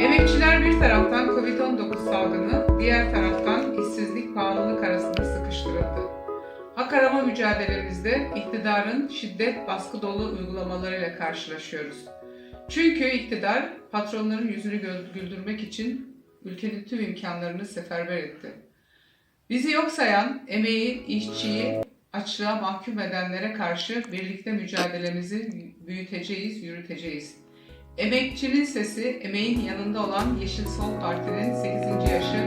Emekçiler bir taraftan Covid-19 salgını, diğer taraftan işsizlik pahalılık arasında sıkıştırıldı. Hak arama iktidarın şiddet baskı dolu uygulamalarıyla karşılaşıyoruz. Çünkü iktidar patronların yüzünü güldürmek için ülkenin tüm imkanlarını seferber etti. Bizi yok sayan, emeği, işçiyi açlığa mahkum edenlere karşı birlikte mücadelemizi büyüteceğiz, yürüteceğiz. Emekçinin sesi, emeğin yanında olan Yeşil Sol Parti'nin 8. yaşı.